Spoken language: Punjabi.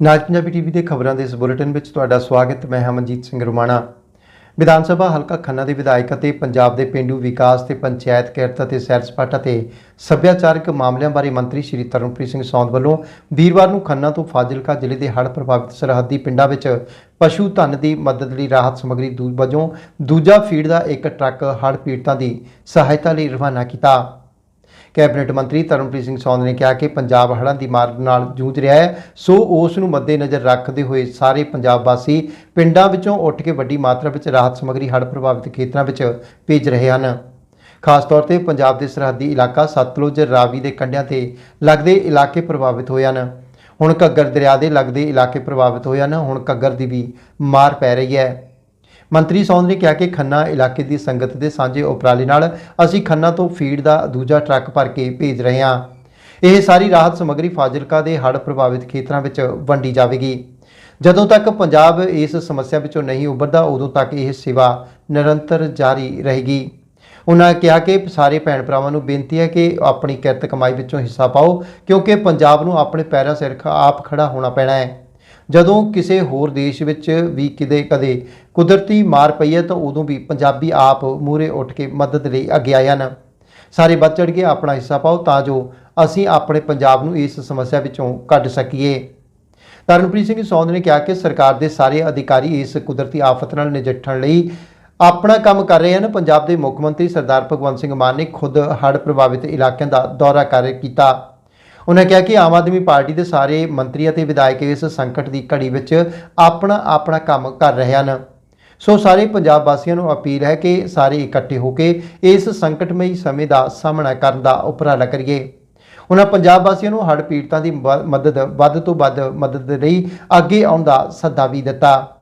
ਨਾਜ ਪੰਜਾਬੀ ਟੀਵੀ ਦੇ ਖਬਰਾਂ ਦੇ ਇਸ ਬੁਲੇਟਿਨ ਵਿੱਚ ਤੁਹਾਡਾ ਸਵਾਗਤ, ਮੈਂ ਹਮਨਜੀਤ ਸਿੰਘ ਰੁਮਾਣਾ। ਵਿਧਾਨ ਸਭਾ ਹਲਕਾ ਖੰਨਾ ਦੇ ਵਿਧਾਇਕ ਅਤੇ ਪੰਜਾਬ ਦੇ ਪਿੰਡੂ ਵਿਕਾਸ ਤੇ ਪੰਚਾਇਤ ਕਿਰਤ ਅਤੇ ਸੈਰ ਸਪਾਟਾ ਤੇ ਸੱਭਿਆਚਾਰਕ ਮਾਮਲਿਆਂ ਬਾਰੇ ਮੰਤਰੀ ਸ਼੍ਰੀ ਤਰਨਪ੍ਰੀਤ ਸਿੰਘ ਸੌਂਦ ਵੱਲੋਂ ਵੀਰਵਾਰ ਨੂੰ ਖੰਨਾ ਤੋਂ ਫਾਜ਼ਿਲਕਾ ਜ਼ਿਲ੍ਹੇ ਦੇ ਹੜ੍ਹ ਪ੍ਰਭਾਵਿਤ ਸਰਹੱਦੀ ਪਿੰਡਾਂ ਵਿੱਚ ਪਸ਼ੂ ਧਨ ਦੀ ਮਦਦ ਲਈ ਰਾਹਤ ਸਮੱਗਰੀ ਦੂ, ਵਜੋਂ ਦੂਜਾ ਫੀਡ ਦਾ ਇੱਕ ਟਰੱਕ ਹੜ੍ਹ ਪੀੜਤਾਂ ਦੀ ਸਹਾਇਤਾ ਲਈ ਰਵਾਨਾ ਕੀਤਾ। ਕੈਬਨਿਟ ਮੰਤਰੀ ਤਰਨਪ੍ਰੀਤ ਸਿੰਘ ਸੌਂਦ ਨੇ ਕਿਹਾ ਕਿ ਪੰਜਾਬ ਹੜ੍ਹਾਂ ਦੀ ਮਾਰ ਨਾਲ ਜੂਝ ਰਿਹਾ ਹੈ, ਸੋ ਉਸ ਨੂੰ ਮੱਦੇਨਜ਼ਰ ਰੱਖਦੇ ਹੋਏ ਸਾਰੇ ਪੰਜਾਬ ਵਾਸੀ ਪਿੰਡਾਂ ਵਿੱਚੋਂ ਉੱਠ ਕੇ ਵੱਡੀ ਮਾਤਰਾ ਵਿੱਚ ਰਾਹਤ ਸਮੱਗਰੀ ਹੜ੍ਹ ਪ੍ਰਭਾਵਿਤ ਖੇਤਰਾਂ ਵਿੱਚ ਭੇਜ ਰਹੇ ਹਨ। ਖਾਸ ਤੌਰ ਤੇ ਪੰਜਾਬ ਦੇ ਸਰਹੱਦੀ ਇਲਾਕਾ ਸਤਲੁਜ, ਰਾਵੀ ਦੇ ਕੰਢਿਆਂ ਤੇ ਲੱਗਦੇ ਇਲਾਕੇ ਪ੍ਰਭਾਵਿਤ ਹੋਏ ਹਨ। ਹੁਣ ਘੱਗਰ ਦਰਿਆ ਦੇ ਲੱਗਦੇ ਇਲਾਕੇ ਪ੍ਰਭਾਵਿਤ ਹੋਏ ਹਨ, ਹੁਣ ਘੱਗਰ ਦੀ ਵੀ ਮਾਰ ਪੈ ਰਹੀ ਹੈ। ਮੰਤਰੀ ਸੌਂਦ ਨੇ ਕਿਹਾ ਕਿ ਖੰਨਾ ਇਲਾਕੇ ਦੀ ਸੰਗਤ ਦੇ ਸਾਂਝੇ ਉਪਰਾਲੇ ਨਾਲ ਅਸੀਂ ਖੰਨਾ ਤੋਂ ਫੀਡ ਦਾ ਦੂਜਾ ਟਰੱਕ ਭਰ ਕੇ ਭੇਜ ਰਹੇ ਹਾਂ। ਇਹ ਸਾਰੀ ਰਾਹਤ ਸਮੱਗਰੀ ਫਾਜ਼ਿਲਕਾ ਦੇ ਹੜ੍ਹ ਪ੍ਰਭਾਵਿਤ ਖੇਤਰਾਂ ਵਿੱਚ ਵੰਡੀ ਜਾਵੇਗੀ। ਜਦੋਂ ਤੱਕ ਪੰਜਾਬ ਇਸ ਸਮੱਸਿਆ ਵਿੱਚੋਂ ਨਹੀਂ ਉੱਭਰਦਾ, ਉਦੋਂ ਤੱਕ ਇਹ ਸੇਵਾ ਨਿਰੰਤਰ ਜਾਰੀ ਰਹੇਗੀ। ਉਹਨਾਂ ਕਿਹਾ ਕਿ ਸਾਰੇ ਭੈਣ ਭਰਾਵਾਂ ਨੂੰ ਬੇਨਤੀ ਹੈ ਕਿ ਆਪਣੀ ਕਿਰਤ ਕਮਾਈ ਵਿੱਚੋਂ ਹਿੱਸਾ ਪਾਓ, ਕਿਉਂਕਿ ਪੰਜਾਬ ਨੂੰ ਆਪਣੇ ਪੈਰਾਂ ਸਿਰ ਆਪ ਖੜਾ ਹੋਣਾ ਪੈਣਾ ਹੈ। ਜਦੋਂ ਕਿਸੇ ਹੋਰ ਦੇਸ਼ ਵਿੱਚ ਵੀ ਕਿਤੇ ਕਦੇ ਕੁਦਰਤੀ ਮਾਰ ਪਈ ਹੈ ਤਾਂ ਉਦੋਂ ਵੀ ਪੰਜਾਬੀ ਆਪ ਮੂਹਰੇ ਉੱਠ ਕੇ ਮਦਦ ਲਈ ਅੱਗੇ ਆਏ ਹਨ। ਸਾਰੇ ਵੱਧ ਚੜ੍ਹ ਕੇ ਆਪਣਾ ਹਿੱਸਾ ਪਾਓ ਤਾਂ ਜੋ ਅਸੀਂ ਆਪਣੇ ਪੰਜਾਬ ਨੂੰ ਇਸ ਸਮੱਸਿਆ ਵਿੱਚੋਂ ਕੱਢ ਸਕੀਏ। ਤਰਨਪ੍ਰੀਤ ਸਿੰਘ ਸੌਂਦ ਨੇ ਕਿਹਾ ਕਿ ਸਰਕਾਰ ਦੇ ਸਾਰੇ ਅਧਿਕਾਰੀ ਇਸ ਕੁਦਰਤੀ ਆਫਤ ਨਾਲ ਨਜਿੱਠਣ ਲਈ ਆਪਣਾ ਕੰਮ ਕਰ ਰਹੇ ਹਨ। ਪੰਜਾਬ ਦੇ ਮੁੱਖ ਮੰਤਰੀ ਸਰਦਾਰ ਭਗਵੰਤ ਸਿੰਘ ਮਾਨ ਨੇ ਖੁਦ ਹੜ੍ਹ ਪ੍ਰਭਾਵਿਤ ਇਲਾਕਿਆਂ ਦਾ ਦੌਰਾ ਕਰ ਕੀਤਾ। ਉਹਨਾਂ ਕਿਹਾ ਕਿ ਆਮ ਆਦਮੀ ਪਾਰਟੀ ਦੇ ਸਾਰੇ ਮੰਤਰੀ ਅਤੇ ਵਿਧਾਇਕ ਇਸ ਸੰਕਟ ਦੀ ਘੜੀ ਵਿੱਚ ਆਪਣਾ ਆਪਣਾ ਕੰਮ ਕਰ ਰਹੇ ਹਨ। ਸੋ ਸਾਰੇ ਪੰਜਾਬ ਵਾਸੀਆਂ ਨੂੰ ਅਪੀਲ ਹੈ ਕਿ ਸਾਰੇ ਇਕੱਠੇ ਹੋ ਕੇ ਇਸ ਸੰਕਟਮਈ ਸਮੇਂ ਦਾ ਸਾਹਮਣਾ ਕਰਨ ਦਾ ਉਪਰਾਲਾ ਕਰੀਏ। ਉਹਨਾਂ ਪੰਜਾਬ ਵਾਸੀਆਂ ਨੂੰ ਹੜ੍ਹ ਪੀੜਤਾਂ ਦੀ ਮ- ਮਦਦ, ਵੱਧ ਤੋਂ ਵੱਧ ਮਦਦ ਲਈ ਅੱਗੇ ਆਉਣ ਦਾ ਸੱਦਾ ਵੀ ਦਿੱਤਾ।